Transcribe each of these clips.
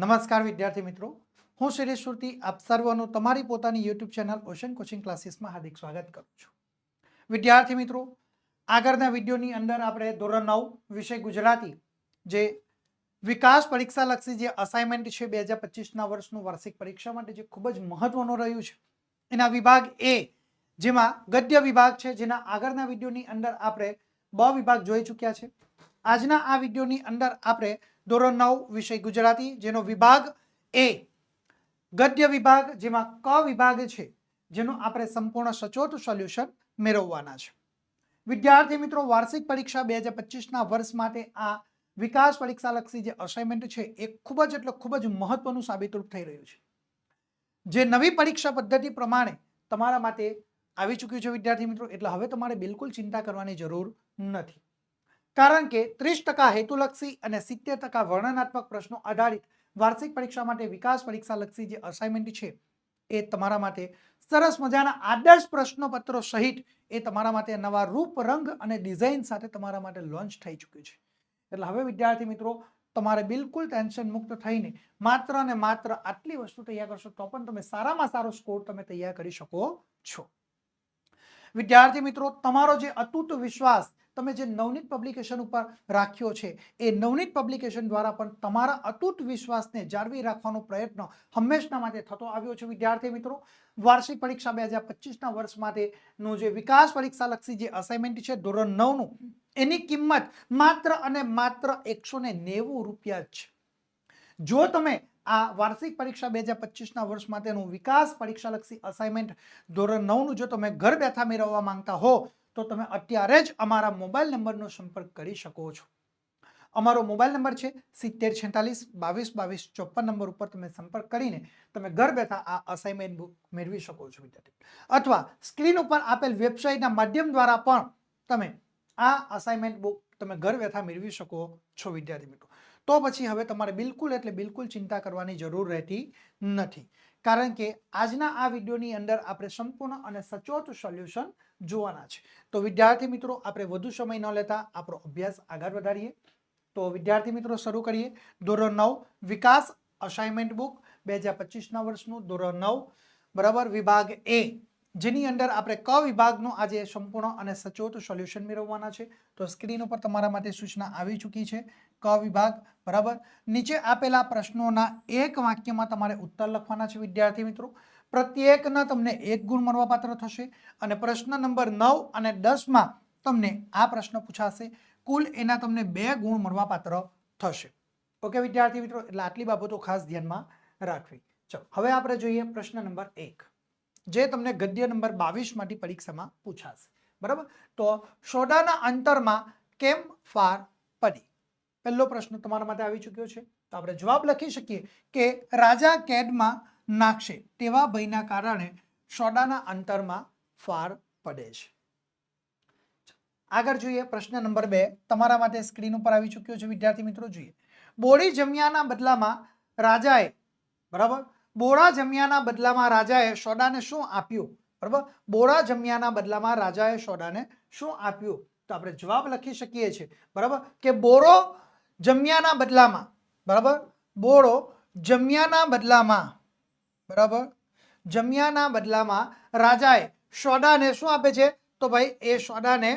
નમસ્કાર વિદ્યાર્થી મિત્રો. હું શિરીષ શ્રુતિ આપ સર્વનું તમારી પોતાની યુટ્યુબ ચેનલ ઓશન કોચિંગ ક્લાસીસમાં હાર્દિક સ્વાગત કરું છું. વિદ્યાર્થી મિત્રો, આગળના વિડીયોની અંદર આપણે ધોરણ નવ વિષય ગુજરાતી, જે વિકાસ પરીક્ષા લક્ષી જે અસાઇનમેન્ટ છે બે હજાર પચીસના વર્ષનું વાર્ષિક પરીક્ષા માટે જે ખૂબ જ મહત્વનું રહ્યું છે. એના વિભાગ એ, જેમાં ગદ્ય વિભાગ છે, જેના આગળના વિડીયોની અંદર આપણે બ વિભાગ જોઈ ચૂક્યા છે. આજના આ વિડીયોની અંદર આપણે ધોરણ નવ, વિષય ગુજરાતી, જેનો વિભાગ એ ગદ્ય વિભાગ, જેમાં ક વિભાગ છે, જેનું આપણે સંપૂર્ણ સચોટ સોલ્યુશન મેળવવાના છે. વિદ્યાર્થી મિત્રો, વાર્ષિક પરીક્ષા બે હજાર પચીસના વર્ષ માટે આ વિકાસ પરીક્ષા લક્ષી જે અસાઇનમેન્ટ છે, એ ખૂબ જ એટલે ખૂબ જ મહત્વનું સાબિતરૂપ થઈ રહ્યું છે. જે નવી પરીક્ષા પદ્ધતિ પ્રમાણે તમારા માટે આવી ચૂક્યું છે વિદ્યાર્થી મિત્રો, એટલે હવે તમારે બિલકુલ ચિંતા કરવાની જરૂર નથી. કારણ કે ત્રીસ ટકા હેતુલક્ષી અને સિત્તેર ટકા વર્ણનાત્મક પ્રશ્નો આધારિત વાર્ષિક પરીક્ષા માટે વિકાસ પરીક્ષા લક્ષી જે અસાઇનમેન્ટ છે, એ તમારા માટે સરસ મજાના આદર્શ પ્રશ્નપત્રો સહિત એ તમારા માટે નવા રૂપ, રંગ અને ડિઝાઇન સાથે તમારા માટે લોન્ચ થઈ ચૂક્યું છે. એટલે હવે, વિદ્યાર્થી મિત્રો, તમારે બિલકુલ ટેન્શન મુક્ત થઈને માત્ર અને માત્ર આટલી વસ્તુ તૈયાર કરશો તો પણ તમે સારામાં સારો સ્કોર તમે તૈયાર કરી શકો છો. વિદ્યાર્થી મિત્રો, તમારો જે અતૂટ વિશ્વાસ તમે જે નવનીત પબ્લિકેશન ઉપર રાખ્યો છે, એ નવનીત પબ્લિકેશન દ્વારા પણ તમારા અતૂટ વિશ્વાસને જાળવી રાખવાનો પ્રયત્ન હંમેશના માટે થતો આવ્યો છે. વિદ્યાર્થી મિત્રો, વાર્ષિક પરીક્ષા બે હજાર પચીસના વર્ષ માટેનું જે વિકાસ પરીક્ષા લક્ષી જે અસાઇનમેન્ટ છે, ધોરણ નવનું, એની કિંમત માત્ર અને માત્ર એકસો નેવું રૂપિયા જ. જો તમે આ વાર્ષિક પરીક્ષા બે હજાર પચીસના વર્ષ માટેનું વિકાસ પરીક્ષાલક્ષી અસાઇનમેન્ટ ધોરણ નવનું જો તમે ઘર બેઠા મેળવવા માંગતા હો તો તમે અત્યારે જ અમારા મોબાઈલ નંબરનો સંપર્ક કરી શકો છો. અમારો મોબાઈલ નંબર છે સિત્તેર છેતાલીસ બાવીસ બાવીસ ચોપન નંબર ઉપર તમે સંપર્ક કરીને તમે ઘર બેઠા આ અસાઇનમેન્ટ બુક મેળવી શકો છો, વિદ્યાર્થી. અથવા સ્ક્રીન ઉપર આપેલ વેબસાઇટના માધ્યમ દ્વારા પણ તમે આ અસાઇનમેન્ટ બુક તમે ઘર બેઠા મેળવી શકો છો, વિદ્યાર્થી મિત્રો. તો પછી હવે તમારે બિલકુલ એટલે બિલકુલ ચિંતા કરવાની જરૂર રહેતી નથી. કારણ કે આજના આ વિડીયોની અંદર આપણે સંપૂર્ણ અને સચોટ સોલ્યુશન જોવાના છે. તો વિદ્યાર્થી મિત્રો, આપણે વધુ સમય ન લેતા આપણો અભ્યાસ આગળ વધારીએ. તો વિદ્યાર્થી મિત્રો, શરૂ કરીએ. ધોરણ નવ, વિકાસ અસાઇનમેન્ટ બુક બે હજાર પચીસના વર્ષનું ધોરણ નવ. બરાબર? વિભાગ એ. જેની અંદર આપણે ક વિભાગનું આજે સંપૂર્ણ અને સચોટ સોલ્યુશન મેળવવાના છે. તો સ્ક્રીન ઉપર તમારા માટે સૂચના આવી ચૂકી છે. ક વિભાગ. બરાબર? નીચે આપેલા પ્રશ્નોના એક વાક્યમાં તમારે ઉત્તર લખવાના છે વિદ્યાર્થી મિત્રો. પ્રત્યેકના તમને એક ગુણ મળવાપાત્ર થશે અને પ્રશ્ન નંબર નવ અને દસમાં તમને આ પ્રશ્ન પૂછાશે. કુલ એના તમને બે ગુણ મળવાપાત્ર થશે. ઓકે, વિદ્યાર્થી મિત્રો? એટલે આટલી બાબતો ખાસ ધ્યાનમાં રાખવી. ચલો, હવે આપણે જોઈએ પ્રશ્ન નંબર એક. જે તમને ગદ્ય નંબર બાવીસમાંથી પરીક્ષામાં પૂછાશે. બરાબર? તો સોડાના અંતરમાં કેમ ફાર પડી? પહેલો પ્રશ્ન તમારા માટે આવી ચૂક્યો છે. તો આપણે જવાબ લખી શકીએ કે રાજા કેદમાં નાખશે. તેવા ભયના કારણે સોડાના અંતરમાં ફાર પડે છે. આગળ જોઈએ પ્રશ્ન નંબર બે. તમારા માટે સ્ક્રીન ઉપર આવી ચૂક્યો છે વિદ્યાર્થી મિત્રો, જોઈએ. બોડી જમ્યાના બદલામાં રાજાએ, બરાબર? બોરા જમ્યાના બદલામાં રાજાએ સોડાને શું આપ્યું? બરાબર? બોરા જમ્યાના બદલામાં રાજાએ સોડાને શું આપ્યું? તો આપણે જવાબ લખી શકીએ છીએ. બરાબર? કે બોરો જમ્યાના બદલામાં, બરાબર? બોરો જમ્યાના બદલામાં બરાબર? જમ્યાના બદલામાં રાજાએ સોડાને શું આપે છે? તો ભાઈ, એ સોડાને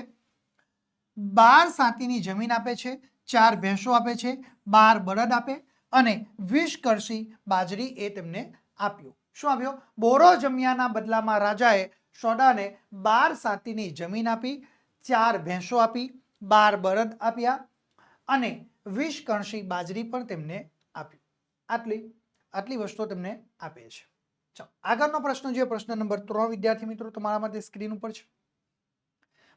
બાર સાતીની જમીન આપે છે, ચાર ભેંસો આપે છે, બાર બળદ આપે અને વીસ કરસી બાજરી એ તેમને આપ્યું. શું આપ્યો? બોરો જમ્યાના બદલામાં રાજાએ સોડાને બાર સાતીની જમીન આપી, ચાર ભેંસો આપી, બાર બળદ આપ્યા અને વીસ કણસી બાજરી પણ તેમને આપી આટલી આટલી વસ્તુઓ તેમને આપે છે. ચાલો, આગળનો પ્રશ્ન જે પ્રશ્ન નંબર ત્રણ, વિદ્યાર્થી મિત્રો, તમારા માટે સ્ક્રીન ઉપર છે.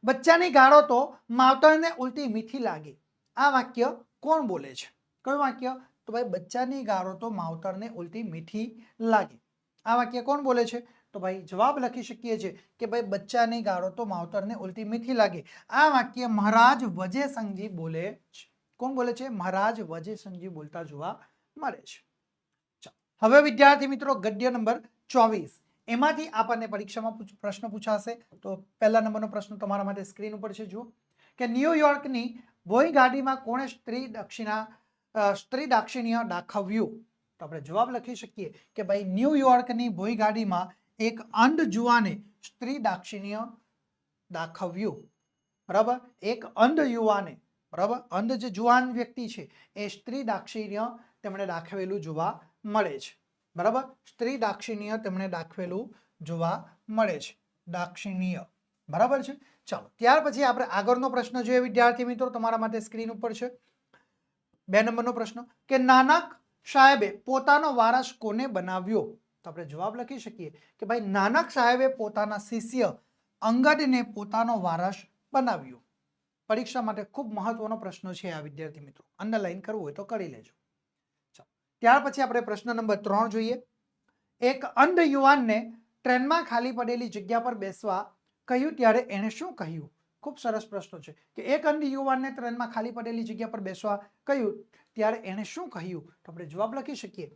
બચ્ચાની ગાળો તો માવતરને ઉલટી મીઠી લાગી. આ વાક્ય કોણ બોલે છે? કયું વાક્ય? તો ભાઈ, બચ્ચાની ગાળો તો માવતરને ઉલટી મીઠી લાગી. આ વાક્ય કોણ બોલે છે? તો ભાઈ, જવાબ લખી શકીએ છીએ કે ભાઈ, બચ્ચાની ગાળો તો માવતરને ઉલટી મીઠી લાગે. આ વાક્ય મહારાજ વજે સંઘજી બોલે છે. કોણ બોલે છે? મહારાજ વજે સંઘજી બોલતા જોવા મળે છે. હવે વિદ્યાર્થી મિત્રો, ગદ્ય નંબર ચોવીસ. એમાંથી આપણને પરીક્ષામાં પ્રશ્ન પૂછાશે. તો પહેલા નંબરનો પ્રશ્ન તમારા માટે સ્ક્રીન ઉપર છે, જુઓ. કે ન્યુયોર્કની ભોઈ ગાડીમાં કોણે સ્ત્રી દક્ષિણા સ્ત્રી દાક્ષિણ્ય દાખવ્યું? તો આપણે જવાબ લખી શકીએ કે ભાઈ ન્યુયોર્કની બોઈ ગાડીમાં એક અંધ જુવાને સ્ત્રી દાક્ષિણ્ય દાખવ્યું. બરાબર? એક અંધ યુવાને, બરાબર? અંધ જે જુવાન વ્યક્તિ છે, એ સ્ત્રી દાક્ષિણ્ય તેમણે દાખવેલું જોવા મળે છે. બરાબર? સ્ત્રી દાક્ષિણ્ય તેમણે દાખવેલું જોવા મળે છે. દાક્ષિણ્ય. બરાબર છે? ચાલો, ત્યાર પછી આપણે આગળનો પ્રશ્ન જોઈએ, વિદ્યાર્થી મિત્રો, તમારા માટે સ્ક્રીન ઉપર છે. બે નંબરનો પ્રશ્ન, કે નાનક સાહેબે પોતાનો વારસ કોને બનાવ્યો? તો આપણે જવાબ લખી શકીએ કે ભાઈ, નાનક સાહેબે પોતાના શિષ્ય અંગદને પોતાનો વારસ બનાવ્યો. પરીક્ષા માટે ખૂબ મહત્વનો પ્રશ્ન છે આ વિદ્યાર્થી મિત્રો. અંડરલાઈન કરવું હોય તો કરી લેજો. ત્યાર પછી આપણે પ્રશ્ન નંબર ત્રણ જોઈએ. એક અંધ યુવાનને ટ્રેનમાં ખાલી પડેલી જગ્યા પર બેસવા કહ્યું ત્યારે એણે શું કહ્યું? ખૂબ સરસ પ્રશ્ન છે. કે એક અંધ યુવાનને ટ્રેનમાં ખાલી પડેલી જગ્યા પર બેસવા કહ્યું ત્યારે એણે શું કહ્યું? તો આપણે જવાબ લખી શકીએ.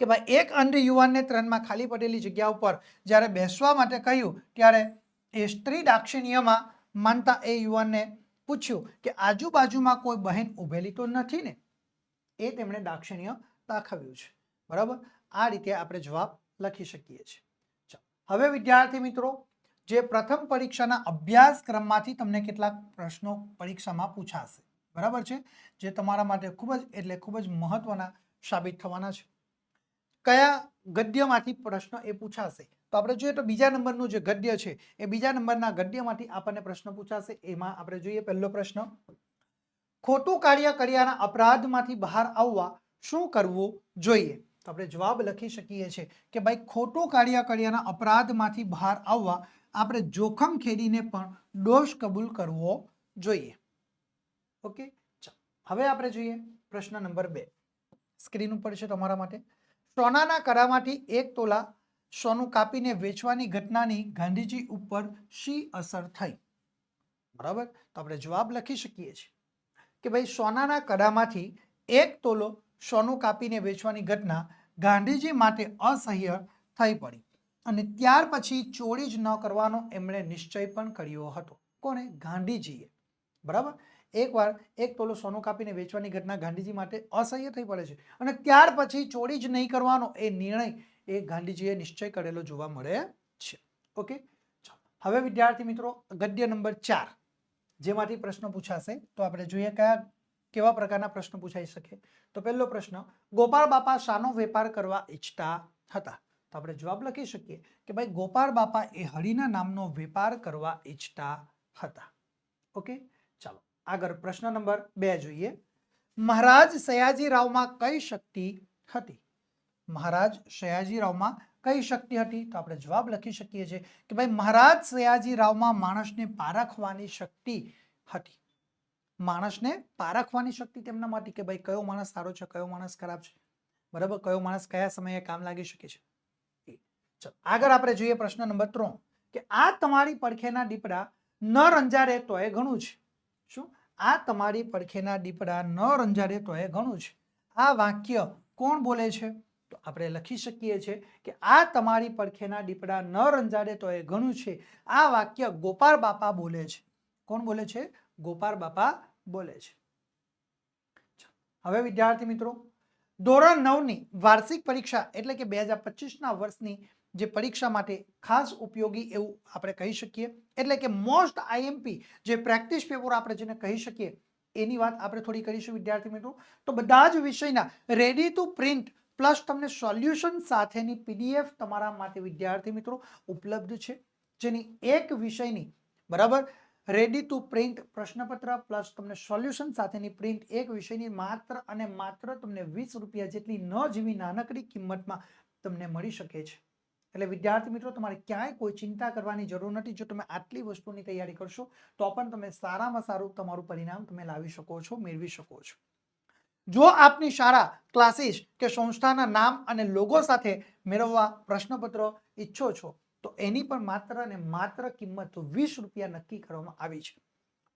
કે ભાઈ, એક અંધ યુવાનને ટ્રેનમાં ખાલી પડેલી જગ્યા ઉપર જ્યારે બેસવા માટે કહ્યું ત્યારે એ સ્ત્રી દાક્ષિણ્યમાં માનતા એ યુવાનને પૂછ્યું કે આજુબાજુમાં કોઈ બહેન ઉભેલી તો નથી ને? એ તેમણે દાક્ષિણ્ય દાખવ્યું છે. બરાબર? આ રીતે આપણે જવાબ લખી શકીએ છીએ. હવે વિદ્યાર્થી મિત્રો, જે પ્રથમ પરીક્ષાના અભ્યાસક્રમમાંથી તમને કેટલાક પ્રશ્નો પરીક્ષામાં પૂછાશે. બરાબર છે? જે તમારા માટે ખૂબ જ, એટલે ખૂબ જ મહત્વના સાબિત થવાના છે. કયા ગદ્યમાંથી પ્રશ્ન એ પૂછાશે? તો આપણે જોઈએ તો બીજા નંબરનું જે ગદ્ય છે, એ બીજા નંબરના ગદ્યમાંથી આપણને પ્રશ્ન પૂછાશે. એમાં આપણે જોઈએ પહેલો પ્રશ્ન. ખોટું કાર્ય કર્યાના અપરાધમાંથી બહાર આવવા શું કરવું જોઈએ? તો આપણે જવાબ લખી શકીએ છીએ કે ભાઈ, ખોટું કાર્ય કર્યાના અપરાધમાંથી બહાર આવવા આપણે જોખમ ખેડીને પણ દોષ કબૂલ કરવો જોઈએ. ઓકે? હવે આપણે જોઈએ પ્રશ્ન નંબર બે. સ્ક્રીન ઉપર છે તમારા માટે. સોનાના કરામાંથી એક તોલા સોનું કાપીને વેચવાની ઘટનાની ગાંધીજી ઉપર શી અસર થઈ? બરાબર? તો આપણે જવાબ લખી શકીએ છીએ. કે ભાઈ સોનાના કડામાંથી એક તોલો સોનું કાપીને વેચવાની ઘટના ગાંધીજી માટે અસહ્ય થઈ પડી. અને ત્યાર પછી ચોરી જ ન કરવાનો એમણે નિશ્ચય પણ કર્યો હતો. કોણે? ગાંધીજીએ. બરાબર? એકવાર એક તોલો સોનું કાપીને વેચવાની ઘટના ગાંધીજી માટે અસહ્ય થઈ પડે છે. અને ત્યાર પછી ચોરી જ નહીં કરવાનો એ નિર્ણય એ ગાંધીજીએ નિશ્ચય કરેલો જોવા મળે છે. ઓકે? હવે વિદ્યાર્થી મિત્રો ગદ્ય નંબર ચાર. જેમાંથી પ્રશ્ન પૂછાશે, તો આપણે જોઈએ કયા, કેવા પ્રકારના પ્રશ્ન પૂછાઈ શકે. તો પહેલો પ્રશ્ન ગોપાળ બાપા શાનો વેપાર કરવા ઈચ્છતા હતા? તો આપણે જવાબ લખી શકીએ કે ભાઈ ગોપાળ બાપા એ હરિના નામનો વેપાર કરવા ઈચ્છતા હતા. ઓકે? ચાલો, આગળ પ્રશ્ન નંબર બે જોઈએ. મહારાજ સયાજીરાવમાં કઈ શક્તિ હતી? મહારાજ સયાજીરાવમાં કઈ શક્તિ હતી? તો આપણે જવાબ લખી શકીએ છીએ કે ભાઈ મહારાજ સયાજીરાવમાં માણસને પારખવાની શક્તિ હતી. માણસને પારખવાની શક્તિ તેમનામાં હતી કે ભાઈ કયો માણસ સારો છે, કયો માણસ ખરાબ છે? બરાબર? કયો માણસ કયા સમયે કામ લાગી શકે છે? ચલો, આગળ આપણે જોઈએ પ્રશ્ન નંબર ત્રણ કે આ તમારી પડખેના દીપડા ન રંજારે તો એ ઘણું છે. શું? આ તમારી પડખેના દીપડા ન રંજારે તો એ ઘણું છે. આ વાક્ય કોણ બોલે છે? તો આપણે લખી શકીએ છીએ કે આ તમારી પડખેના દીપડા ન રંજાડે તો એ ઘણું છે. આ વાક્ય ગોપાળ બાપા બોલે છે. કોણ બોલે છે? ગોપાળ બાપા બોલે છે. હવે વિદ્યાર્થી મિત્રો, ધોરણ નવની વાર્ષિક પરીક્ષા એટલે કે બે હજાર પચીસના વર્ષની જે પરીક્ષા માટે ખાસ ઉપયોગી એવું આપણે કહી શકીએ. એટલે કે મોસ્ટ આઈએમપી જે પ્રેક્ટિસ પેપર આપણે જેને કહી શકીએ, એની વાત આપણે થોડી કરીશું વિદ્યાર્થી મિત્રો. તો બધા જ વિષયના રેડી ટુ પ્રિન્ટ પ્લસ તમને સોલ્યુશન સાથેની પીડીએફ તમારા માટે વિદ્યાર્થી મિત્રો ઉપલબ્ધ છે. જેની એક વિષયની, બરાબર? રેડી ટુ પ્રિન્ટ પ્રશ્નપત્ર પ્લસ તમને સોલ્યુશન સાથેની પ્રિન્ટ એક વિષયની માત્ર અને માત્ર તમને વીસ રૂપિયા જેટલી ન જેવી નાનકડી કિંમતમાં તમને મળી શકે છે. એટલે વિદ્યાર્થી મિત્રો, તમારે ક્યાંય કોઈ ચિંતા કરવાની જરૂર નથી. જો તમે આટલી વસ્તુની તૈયારી કરશો, તો પણ તમે સારામાં સારું તમારું પરિણામ તમે લાવી શકો છો, મેળવી શકો છો. જો આપની શાળા ક્લાસીસ કે સંસ્થાના નામ અને લોગો સાથે મેળવવા પ્રશ્નપત્ર ઈચ્છો છો, તો એની પણ માત્ર અને માત્ર કિંમત વીસ રૂપિયા નક્કી કરવામાં આવી છે.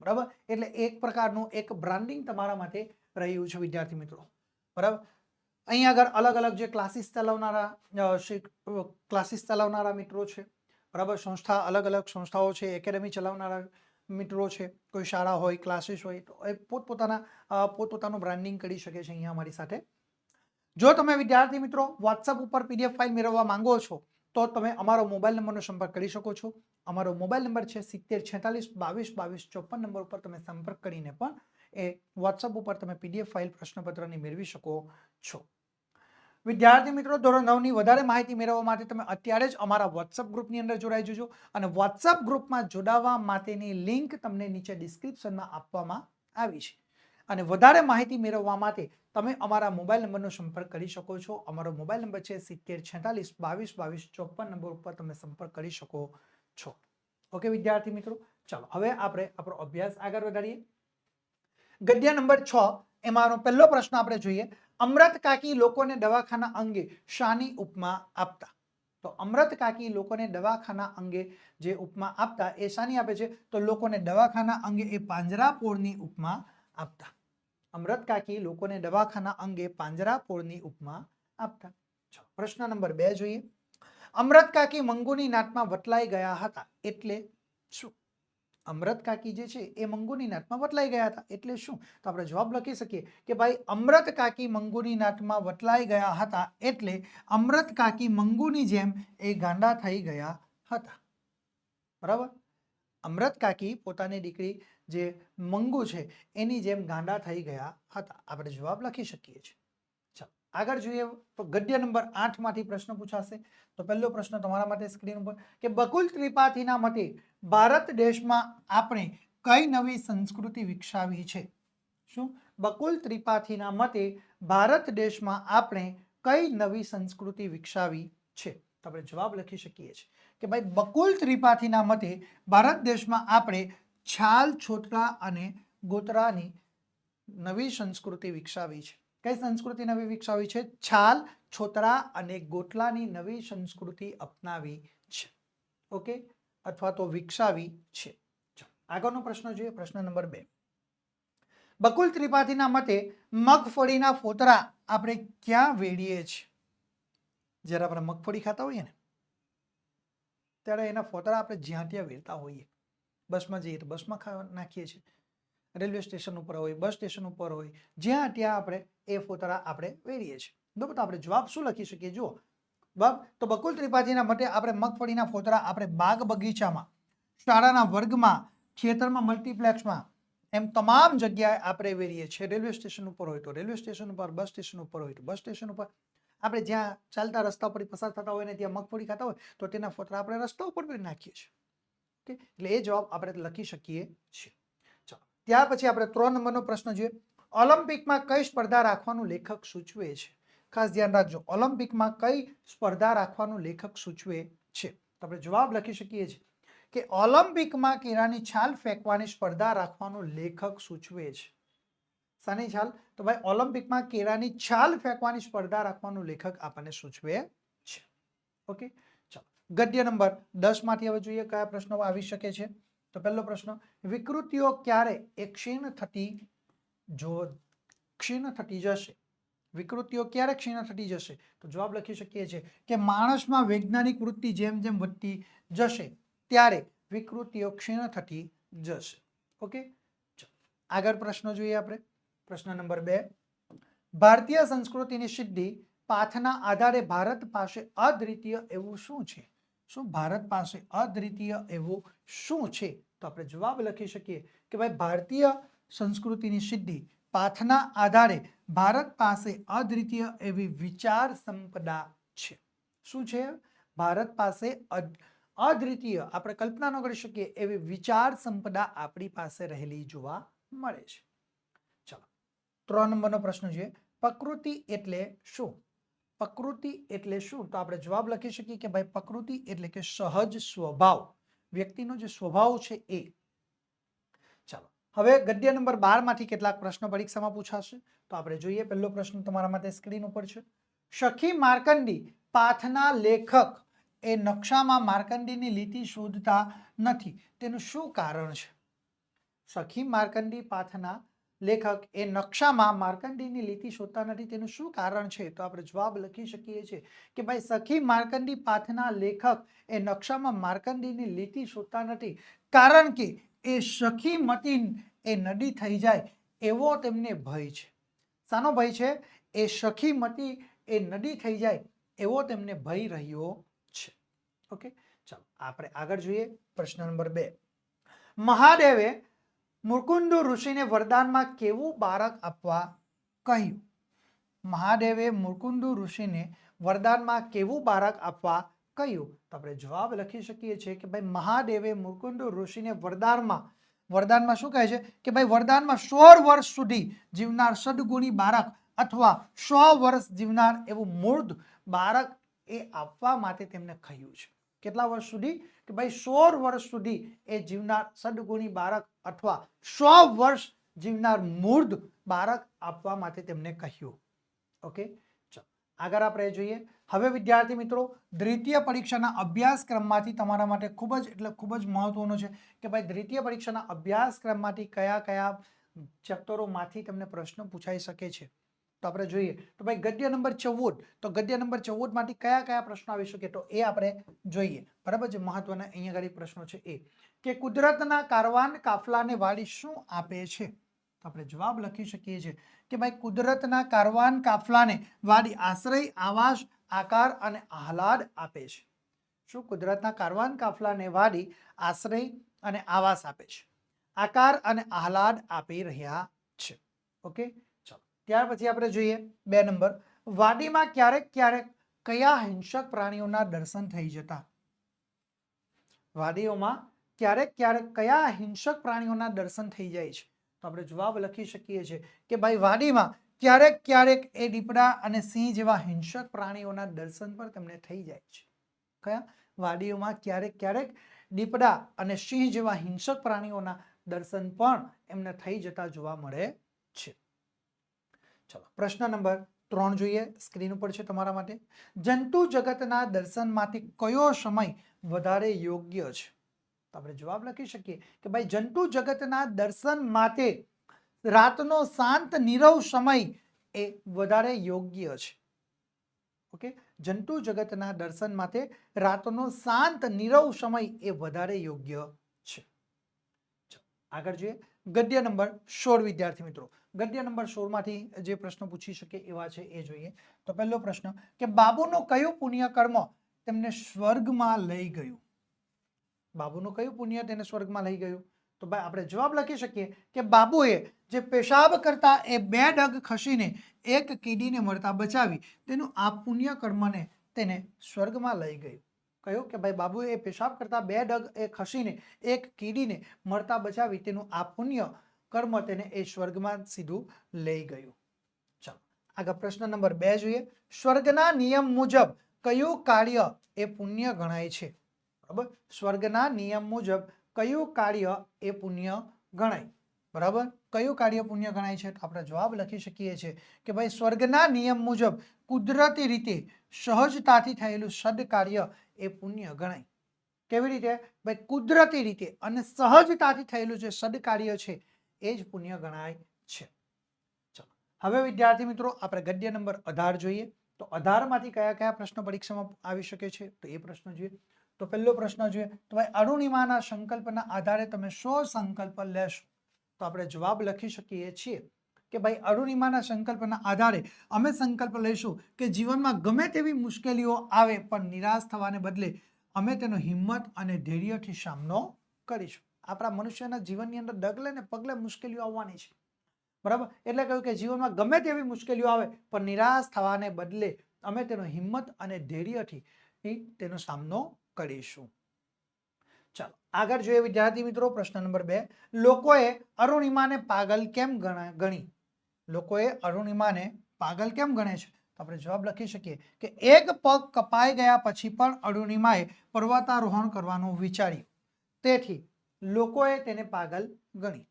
બરાબર? એટલે એક પ્રકારનું એક બ્રાન્ડિંગ તમારા માટે રહ્યું છે, વિદ્યાર્થી મિત્રો. બરાબર? અહીં આગળ અલગ અલગ જે ક્લાસીસ ચલાવનારા ક્લાસીસ ચલાવનારા મિત્રો છે. બરાબર? સંસ્થા, અલગ અલગ સંસ્થાઓ છે, એકેડમી ચલાવનારા મિત્રો છે, કોઈ શાળા હોય ક્લાસીસ હોય, તો એ પોતપોતાના પોતપોતાનું બ્રાન્ડિંગ કરી શકે છે અહીંયા અમારી સાથે. જો તમે વિદ્યાર્થી મિત્રો વોટ્સઅપ ઉપર પીડીએફ ફાઇલ મેળવવા માંગો છો, તો તમે અમારો મોબાઈલ નંબરનો સંપર્ક કરી શકો છો. અમારો મોબાઈલ નંબર છે સિત્તેર છેતાલીસ બાવીસ બાવીસ ચોપન નંબર ઉપર તમે સંપર્ક કરીને પણ એ વોટ્સઅપ ઉપર તમે પીડીએફ ફાઇલ પ્રશ્નપત્રની મેળવી શકો છો. વિદ્યાર્થી મિત્રો, ધોરણ નવની વધારે માહિતી મેળવવા માટે તમે અત્યારે જ અમારા વોટ્સઅપ ગ્રુપની અંદર જોડાઈ જજો. અને વોટ્સઅપ ગ્રુપમાં જોડાવા માટેની લિંક તમને નીચે ડિસ્ક્રિપ્શનમાં આપવામાં આવી છે. અને વધારે માહિતી મેળવવા માટે તમે અમારા મોબાઈલ નંબરનો સંપર્ક કરી શકો છો. અમારો મોબાઈલ નંબર છે સિત્તેર છેતાલીસ બાવીસ બાવીસ ચોપન નંબર ઉપર તમે સંપર્ક કરી શકો છો. ઓકે વિદ્યાર્થી મિત્રો? ચાલો, હવે આપણે આપણો અભ્યાસ આગળ વધારીએ. ગદ્ય નંબર છ, એમાંનો પહેલો પ્રશ્ન આપણે જોઈએ. અમૃત કાકી લોકોને દવાખાના અંગે શાની ઉપમા આપતા. તો અમૃત કાકી લોકોને દવાખાના અંગે જે ઉપમા આપતા, એ શાની આપે છે? તો લોકોને દવાખાના અંગે એ પાંજરાપોળની ઉપમા આપતા. અમૃત કાકી લોકોને દવાખાના અંગે પાંજરાપોળની ઉપમા આપતા. પ્રશ્ન નંબર બે જોઈએ. અમૃત કાકી મંગુની નાટમાં વટલાઈ ગયા હતા એટલે શું? અમૃત કાકી જે છે એ મંગુની નાટમાં વટલાઈ ગયા હતા. એટલે શું? તો આપણે જવાબ લખી શકીએ કે ભાઈ, અમૃત કાકી મંગુની નાટમાં વટલાઈ ગયા હતા એટલે અમૃત કાકી મંગુની જેમ એ ગાંડા થઈ ગયા હતા. બરાબર? અમૃત કાકી પોતાની દીકરી જે મંગુ છે એની જેમ ગાંડા થઈ ગયા હતા. આપણે જવાબ લખી શકીએ છીએ. આગળ જોઈએ. તો ગદ્ય નંબર આઠમાંથી પ્રશ્ન પૂછાશે. તો પહેલો પ્રશ્ન તમારા માટે સ્ક્રીન ઉપર કે બકુલ ત્રિપાઠીના મતે ભારત દેશમાં આપણે કઈ નવી સંસ્કૃતિ વિકસાવી છે? શું? બકુલ ત્રિપાઠીના મતે ભારત દેશમાં આપણે કઈ નવી સંસ્કૃતિ વિકસાવી છે? આપણે જવાબ લખી શકીએ છીએ કે ભાઈ, બકુલ ત્રિપાઠીના મતે ભારત દેશમાં આપણે છાલ છોતરા અને ગોતરાની નવી સંસ્કૃતિ વિકસાવી છે. કઈ સંસ્કૃતિ નવી વિકસાવી છે? છાલ, છોતરા અને ગોટલાની નવી સંસ્કૃતિ અપનાવી છે. ઓકે? અથવા તો વિકસાવી છે. આગળનો પ્રશ્ન જોઈએ. પ્રશ્ન નંબર બે. બકુલ ત્રિપાઠીના મતે મગફળીના ફોતરા આપણે ક્યાં વેડીએ છીએ? જ્યારે આપણે મગફળી ખાતા હોઈએ ને, ત્યારે એના ફોતરા આપણે જ્યાં ત્યાં વેરતા હોઈએ. બસમાં જઈએ તો બસમાં ખા, નાખીએ છીએ. રેલવે સ્ટેશન ઉપર હોય, બસ સ્ટેશન ઉપર હોય, જ્યાં ત્યાં આપણે એ ફોતરા આપણે વેરીએ છીએ. બરાબર તો આપણે જવાબ શું લખી શકીએ? જુઓ બરાબર? તો બકુલ ત્રિપાઠીના મતે આપણે મગફળીના ફોતરા, આપણે બાગ બગીચામાં, શાળાના વર્ગમાં થિયેટરમાં મલ્ટીપ્લેક્સમાં, એમ તમામ જગ્યાએ આપણે વેરીએ છીએ. રેલવે સ્ટેશન ઉપર હોય તો રેલવે સ્ટેશન ઉપર, બસ સ્ટેશન ઉપર હોય તો બસ સ્ટેશન ઉપર. આપણે જ્યાં ચાલતા રસ્તા ઉપર પસાર થતા હોય ને ત્યાં મગફળી ખાતા હોય, તો તેના ફોતરા આપણે રસ્તા ઉપર પણ નાખીએ છીએ. ઓકે? એટલે એ જવાબ આપણે લખી શકીએ છીએ. ચાલો. ત્યાર પછી આપણે ત્રણ નંબરનો પ્રશ્ન જોઈએ. ઓલિમ્પિકમાં કઈ સ્પર્ધા રાખવાનું લેખક સૂચવે છે? ખાસ ધ્યાન રાખજો ઓલિમ્પિકમાં કઈ સ્પર્ધા રાખવાનું લેખક સૂચવે છે? તો આપણે જવાબ લખી શકીએ છીએ કે ઓલિમ્પિકમાં કેળાની છાલ ફેંકવાની સ્પર્ધા રાખવાનું લેખક સૂચવે છે. શાની છાલ? તો ભાઈ, ઓલિમ્પિકમાં કેળાની છાલ ફેંકવાની સ્પર્ધા રાખવાનું લેખક આપણને સૂચવે છે. ઓકે? ચાલો. ગદ્ય નંબર દસમાંથી હવે જોઈએ કયા પ્રશ્નો આવી શકે છે. તો પહેલો પ્રશ્ન, વિકૃતિઓ ક્યારે એ ક્ષીણ થતી જો, ક્ષીણ થતી જશે? વિકૃતિઓ ક્યારે ક્ષીણ થતી જશે? તો જવાબ લખી શકીએ છીએ કે માણસમાં વૈજ્ઞાનિક વૃત્તિ જેમ જેમ વધતી જશે, ત્યારે વિકૃતિઓ ક્ષીણ થતી જશે. ઓકે. આગળ પ્રશ્ન જોઈએ આપણે. પ્રશ્ન નંબર બે. ભારતીય સંસ્કૃતિની સિદ્ધિ પાથના આધારે ભારત પાસે અદ્વિતીય એવું શું છે? શું ભારત પાસે અદ્વિતીય એવું શું છે? તો આપણે જવાબ લખી શકીએ કે ભાઈ, ભારતીય સંસ્કૃતિની સિદ્ધિ પાથના આધારે ભારત પાસે અદ્વિતીય એવી વિચાર સંપદા છે. શું છે? ભારત પાસે અદ- અદ્વિતીય, આપણે કલ્પના ન કરી શકીએ, એવી વિચાર સંપદા આપણી પાસે રહેલી જોવા મળે છે. ચાલો, ત્રણ નંબરનો પ્રશ્ન છે પ્રકૃતિ એટલે શું? પ્રકૃતિ એટલે શું? તો આપણે જવાબ લખી શકીએ કે ભાઈ પ્રકૃતિ એટલે કે સહજ સ્વભાવ. વ્યક્તિનો જે સ્વભાવ છે એ હવે ગદ્ય નંબર બારમાંથી કેટલાક પ્રશ્નો પરીક્ષામાં પૂછાશે. તો આપણે જોઈએ, પહેલો પ્રશ્ન તમારા માટે સ્ક્રીન ઉપર છે. સખી માર્કંડી પાથના લેખક એ નકશામાં માર્કંડીની લીટી શોધતા નથી. તેનું શું કારણ છે? સખી માર્કંડી પાથના લેખક એ નકશામાં માર્કંડીની લીટી શોધતા નથી. તેનું શું કારણ છે? તો આપણે જવાબ લખી શકીએ છીએ કે, ભાઈ, સખી માર્કંડી પાથના લેખક એ નકશામાં માર્કંડીની લીટી શોધતા નથી. કારણ કે એ સખી મતી એ નદી થઈ જાય એવો તેમને ભય છે. શાનો ભય છે? એ સખી મતી એ નદી થઈ જાય એવો તેમને ભય રહ્યો છે. ઓકે ચાલો, આપણે આગળ જોઈએ પ્રશ્ન નંબર બે. મહાદેવે મુકુંદુ ઋષિને વરદાનમાં કેવું બાળક આપવા કહ્યું? મહાદેવે મુકુંદુ ઋષિને વરદાનમાં કેવું બાળક આપવા કહ્યું? તો આપણે જવાબ લખી શકીએ છીએ કે ભાઈ મહાદેવે મુકુંદુ ઋષિને વરદાનમાં વરદાનમાં શું કહે છે? કે ભાઈ વરદાનમાં સોળ વર્ષ સુધી જીવનાર સદગુણી બાળક અથવા સો વર્ષ જીવનાર એવું મૂર્ધ બાળક એ આપવા માટે તેમને કહ્યું છે. કેટલા વર્ષ સુધી? કે ભાઈ સોળ વર્ષ સુધી એ જીવનાર સદગુણી બાળક અથવા સો વર્ષ જીવનાર મૂર્ધ બાળક આપવા માટે તેમને કહ્યું. ઓકે? આગળ આપણે જોઈએ. હવે વિદ્યાર્થી મિત્રો, દ્વિતીય પરીક્ષાના અભ્યાસક્રમમાંથી તમારા માટે ખૂબ જ, એટલે ખૂબ જ મહત્વનું છે કે ભાઈ દ્વિતીય પરીક્ષાના અભ્યાસક્રમમાંથી કયા કયા ચેપ્ટરોમાંથી તમને પ્રશ્ન પૂછાઈ શકે છે. તો આપણે જોઈએ. તો ભાઈ ગદ્ય નંબર ચૌદ. તો ગદ્ય નંબર ચૌદમાંથી કયા કયા પ્રશ્નો આવી શકે તો એ આપણે જોઈએ. બરાબર છે? મહત્વના અહીંયા આગળ પ્રશ્નો છે એ. કે કુદરતના કારવાન કાફલાને વાળી શું આપે છે? તો આપણે જવાબ લખી શકીએ છીએ. કે ભાઈ કુદરતના કારવાન કાફલાને વાડી આશ્રય, આવાસ, આકાર અને આહલાદ આપે છે. શું કુદરતના કારવાન કાફલાને વાડી આશ્રય અને આવાસ આપે છે? આકાર અને આહલાદ આપી રહ્યા છે. ઓકે? ચલો. ત્યાર પછી આપણે જોઈએ બે નંબર. વાડીમાં ક્યારેક ક્યારેક કયા હિંસક પ્રાણીઓના દર્શન થઈ જતા? વાડીઓમાં ક્યારેક ક્યારેક કયા હિંસક પ્રાણીઓના દર્શન થઈ જાય છે? આપણે જવાબ લખી શકીએ છીએ કે ભાઈ વાડીમાં ક્યારેક ક્યારેક એ દીપડા અને સિંહ જેવા હિંસક પ્રાણીઓના દર્શન પણ તમને થઈ જાય છે. કયા? વાડીઓમાં ક્યારેક ક્યારેક દીપડા અને સિંહ જેવા હિંસક પ્રાણીઓના દર્શન પણ એમને થઈ જતા જોવા મળે છે. ચલો, પ્રશ્ન નંબર ત્રણ જોઈએ, સ્ક્રીન ઉપર છે તમારા માટે. જંતુ જગતના દર્શનમાંથી કયો સમય વધારે યોગ્ય છે? તો આપણે જવાબ લખી શકીએ કે ભાઈ જંતુ જગતના દર્શન માટે રાતનો શાંત નીરવ સમય એ વધારે યોગ્ય છે. ઓકે જંતુ જગતના દર્શન માટે રાતનો શાંત નીરવ સમય એ વધારે યોગ્ય છે. આગળ જોઈએ. ગદ્ય નંબર સોળ, વિદ્યાર્થી મિત્રો. ગદ્ય નંબર સોળમાંથી જે પ્રશ્નો પૂછી શકે એવા છે એ જોઈએ. તો પહેલો પ્રશ્ન કે બાબુનો કયું પુણ્ય કર્મ તેમને સ્વર્ગમાં લઈ ગયું? બાબુનું કયું પુણ્ય તેને સ્વર્ગમાં લઈ ગયું? તો ભાઈ આપણે જવાબ લખી શકીએ કે બાબુએ જે પેશાબ કરતા એ બે ડગ ખસીને એક કીડીને મળતા બચાવી, તેનું આ પુણ્ય કર્મને તેને સ્વર્ગમાં લઈ ગયું. કહ્યું કે ભાઈ, બાબુએ પેશાબ કરતા બે ડગ એ ખસીને એક કીડીને મળતા બચાવી, તેનું આ પુણ્ય કર્મ તેને એ સ્વર્ગમાં સીધું લઈ ગયું. ચાલો, આગળ પ્રશ્ન નંબર બે જોઈએ. સ્વર્ગના નિયમ મુજબ કયું કાર્ય એ પુણ્ય ગણાય છે? બરાબર? સ્વર્ગના નિયમ મુજબ કયું કાર્ય એ પુણ્ય ગણાય? બરાબર? કયું કાર્ય પુણ્ય ગણાય છે? આપણે જવાબ લખી શકીએ છીએ કે ભાઈ સ્વર્ગના નિયમ મુજબ કુદરતી રીતે સહજતાથી થયેલું સદકાર્ય એ પુણ્ય ગણાય. કેવી રીતે? ભાઈ કુદરતી રીતે અને સહજતાથી થયેલું જે સદકાર્ય છે એ જ પુણ્ય ગણાય છે. ચલો, હવે વિદ્યાર્થી મિત્રો આપણે ગદ્ય નંબર અઢાર જોઈએ. તો અઢારમાંથી કયા કયા પ્રશ્નો પરીક્ષામાં આવી શકે છે? તો એ પ્રશ્ન જોઈએ. તો પહેલો પ્રશ્ન જોઈએ. તો ભાઈ અરુણિમાના સંકલ્પના આધારે તમે શો સંકલ્પ લેશો? તો આપણે જવાબ લખી શકીએ છીએ કે ભાઈ અરુણિમાના સંકલ્પના આધારે અમે સંકલ્પ લઈશું કે જીવનમાં ગમે તેવી મુશ્કેલીઓ આવે પણ નિરાશ થવાને બદલે અમે તેનો હિંમત અને ધૈર્યથી સામનો કરીશું. આપણા મનુષ્યના જીવનની અંદર ડગલે ને પગલે મુશ્કેલીઓ આવવાની છે. બરાબર? એટલે કહ્યું કે જીવનમાં ગમે તેવી મુશ્કેલીઓ આવે પણ નિરાશ થવાને બદલે અમે તેનો હિંમત અને ધૈર્યથી તેનો સામનો કરીશું. ચાલો, આગળ જોઈએ વિદ્યાર્થી મિત્રો, પ્રશ્ન નંબર બે. લોકોએ અરુણિમાને પાગલ કેમ ગણા લોકોએ અરુણિમાને પાગલ કેમ ગણે છે? આપણે જવાબ લખી શકીએ કે એક પગ કપાઈ ગયા પછી પણ અરુણિમાએ પર્વતારોહણ કરવાનું વિચાર્યું. તેથી, લોકોએ તેને પાગલ ગણી.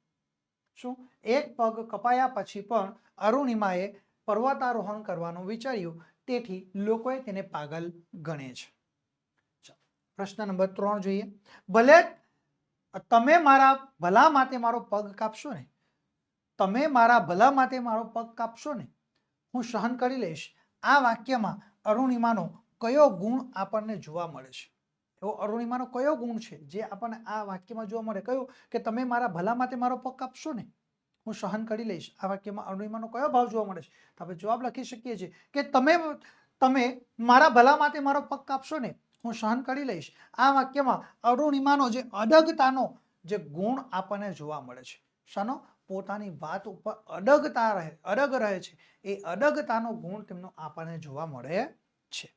શું? એક પગ કપાયા પછી પણ અરુણિમાએ પર્વતારોહણ કરવાનું વિચાર્યું. તેથી, લોકોએ તેને પાગલ ગણે છે. પ્રશ્ન નંબર ત્રણ જોઈએ. ભલે તમે મારા ભલા માટે મારો પગ કાપશો ને, તમે મારા ભલા માટે મારો પગ કાપશો ને, હું સહન કરી લઈશ. આ વાક્યમાં અરુણિમાનો કયો ગુણ આપણને જોવા મળે છે? એવો અરુણિમાનો કયો ગુણ છે જે આપણને આ વાક્યમાં જોવા મળે? કયો કે તમે મારા ભલા માટે મારો પગ કાપશો ને, હું સહન કરી લઈશ. આ વાક્યમાં અરુણિમાનો કયો ભાવ જોવા મળે છે? તો આપણે જવાબ લખી શકીએ છીએ કે તમે તમે મારા ભલા માટે મારો પગ કાપશો ને હું સહન કરી લઈશ. આ વાક્યમાં અરુણિમાનો જે અડગતાનો જે ગુણ આપણને જોવા મળે છે. શાનો, પોતાની વાત ઉપર અડગતા રહે, અડગ રહે છે. એ અડગતાનો ગુણ તેમનો આપણને જોવા મળે છે.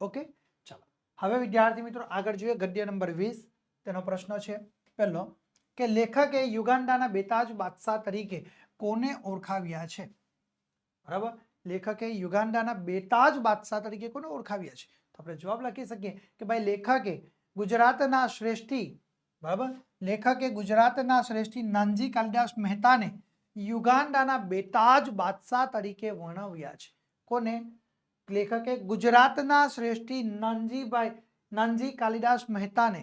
ઓકે? ચાલો. હવે વિદ્યાર્થી મિત્રો આગળ જોઈએ ગદ્ય નંબર વીસ. તેનો પ્રશ્ન છે, પહેલો, કે લેખકે યુગાન્ડાના બેતાજ બાદશાહ તરીકે કોને ઓળખાવ્યા છે? બરાબર? લેખકે યુગાન્ડાના બેતાજ બાદશાહ તરીકે કોને ઓળખાવ્યા છે? આપણે જવાબ લખી શકીએ કે ભાઈ લેખકે ગુજરાતના શ્રેષ્ઠી, બરાબર? લેખકે ગુજરાતના શ્રેષ્ઠી નાનજી કાલિદાસ મહેતાને યુગાન્ડાના બેતાજ બાદશાહ તરીકે વર્ણવ્યા છે. કોને? લેખકે ગુજરાતના શ્રેષ્ઠી નાનજીભાઈ, નાનજી કાલિદાસ મહેતાને,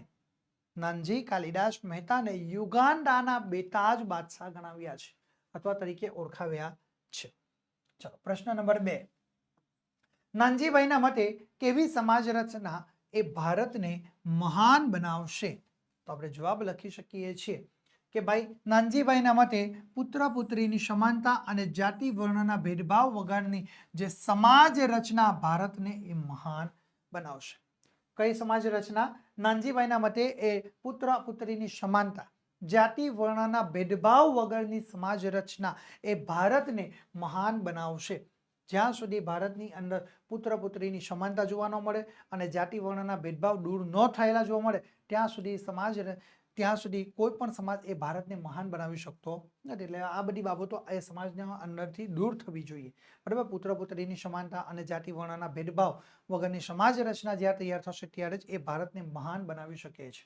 નાનજી કાલિદાસ મહેતાને યુગાન્ડાના બેતાજ બાદશાહ ગણાવ્યા છે, અથવા તરીકે ઓળખાવ્યા છે. ચલો, પ્રશ્ન નંબર બે. નાનજીભાઈના મતે કેવી સમાજ રચના એ ભારતને મહાન બનાવશે? તો આપણે જવાબ લખી શકીએ છીએ કે ભાઈ, નાનજીભાઈના મતે પુત્ર પુત્રીની સમાનતા અને જાતિ વર્ણના ભેદભાવ વગરની જે સમાજ રચના ભારતને એ મહાન બનાવશે. કઈ સમાજ રચના? નાનજીભાઈના મતે એ પુત્ર પુત્રીની સમાનતા, જાતિ વર્ણના ભેદભાવ વગરની સમાજ રચના એ ભારતને મહાન બનાવશે. જ્યાં સુધી ભારતની અંદર પુત્ર પુત્રીની સમાનતા જોવા ન મળે અને જાતિ વર્ણના ભેદભાવ દૂર ન થયેલા જોવા મળે, ત્યાં સુધી સમાજ ત્યાં સુધી કોઈ પણ સમાજ એ ભારતને મહાન બનાવી શકતો નથી. એટલે આ બધી બાબતો એ સમાજના અંદરથી દૂર થવી જોઈએ. બરાબર? પુત્ર પુત્રીની સમાનતા અને જાતિ વર્ણના ભેદભાવ વગરની સમાજ રચના જ્યારે તૈયાર થશે ત્યારે જ એ ભારતને મહાન બનાવી શકે છે.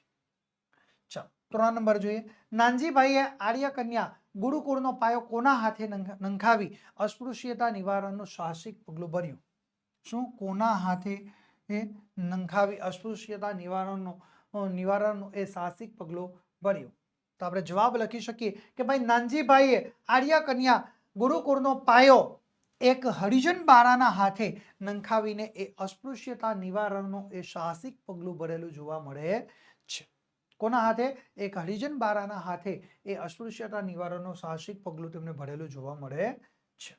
ચાલો, ત્રણ નંબર જોઈએ. નાનજીભાઈએ આર્ય કન્યા ગુરુકુળનો પાયો કોના હાથે નંખાવી અસ્પૃશ્યતા નિવારણનું સાહસિક પગલું ભર્યું શું કોના હાથે એ નંખાવી અસ્પૃશ્યતા નિવારણનું નિવારણનું એ સાહસિક પગલું ભર્યું તો આપણે જવાબ લખી શકીએ કે ભાઈ નાનજીભાઈએ આર્ય કન્યા ગુરુકુળનો પાયો એક હરિજન બારાના હાથે નંખાવીને એ અસ્પૃશ્યતા નિવારણનું એ સાહસિક પગલું ભરેલું જોવા મળે કોના હાથે? એક હરિજન બારાના હાથે. એ અસ્પૃશ્યતા નિવારણનું સાહસિક પગલું તેમને ભરેલું જોવા મળે છે.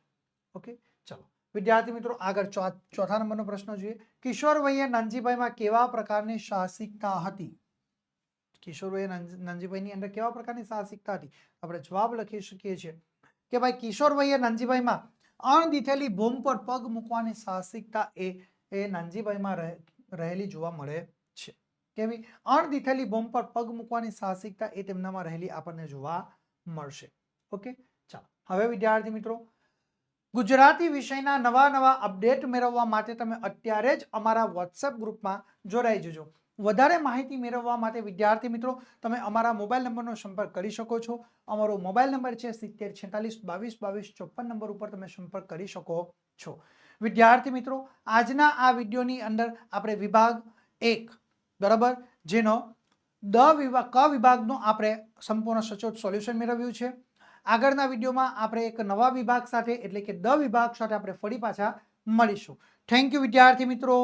ઓકે? ચાલો. વિદ્યાર્થી મિત્રો, આગળ ચોથા નંબરનો પ્રશ્ન જોઈએ. કિશોરભાઈએ નાનજીભાઈમાં કેવા પ્રકારની સાહસિકતા હતી? કિશોરભાઈએ નાનજી- નાનજીભાઈની અંદર કેવા પ્રકારની સાહસિકતા હતી? આપણે જવાબ લખી શકીએ છીએ કે ભાઈ કિશોરભાઈએ નાનજીભાઈમાં અણદીઠેલી ભૂમ પર પગ મૂકવાની સાહસિકતા એ એ નાનજીભાઈમાં રહે- રહેલી જોવા મળે કેવી અણદીઠેલી બોમ્બ પર પગ મૂકવાની સાહસિકતા એ તેમનામાં રહેલી આપણને જોવા મળશે. ઓકે? ચાલો. હવે વિદ્યાર્થી મિત્રો, ગુજરાતી વિષયના નવા નવા અપડેટ મેળવવા માટે તમે અત્યારે જ અમારા વોટ્સએપ ગ્રુપમાં જોડાઈ જજો. વધારે માહિતી મેળવવા માટે વિદ્યાર્થી મિત્રો, તમે અમારા મોબાઈલ નંબરનો સંપર્ક કરી શકો છો. અમારો મોબાઈલ નંબર છે સિત્તેર, છેતાલીસ, બાવીસ બાવીસ, ચોપન નંબર ઉપર તમે સંપર્ક કરી શકો છો. વિદ્યાર્થી મિત્રો, આજના આ વિડીયોની અંદર આપણે વિભાગ એક બરાબર? જેનો દ વિભાગ ક વિભાગનું આપણે સંપૂર્ણ સચોટ સોલ્યુશન મેળવ્યું છે. આગળના વિડીયોમાં આપણે એક નવા વિભાગ સાથે, એટલે કે દ વિભાગ સાથે આપણે ફરી પાછા મળીશું. થેન્ક યુ વિદ્યાર્થી મિત્રો.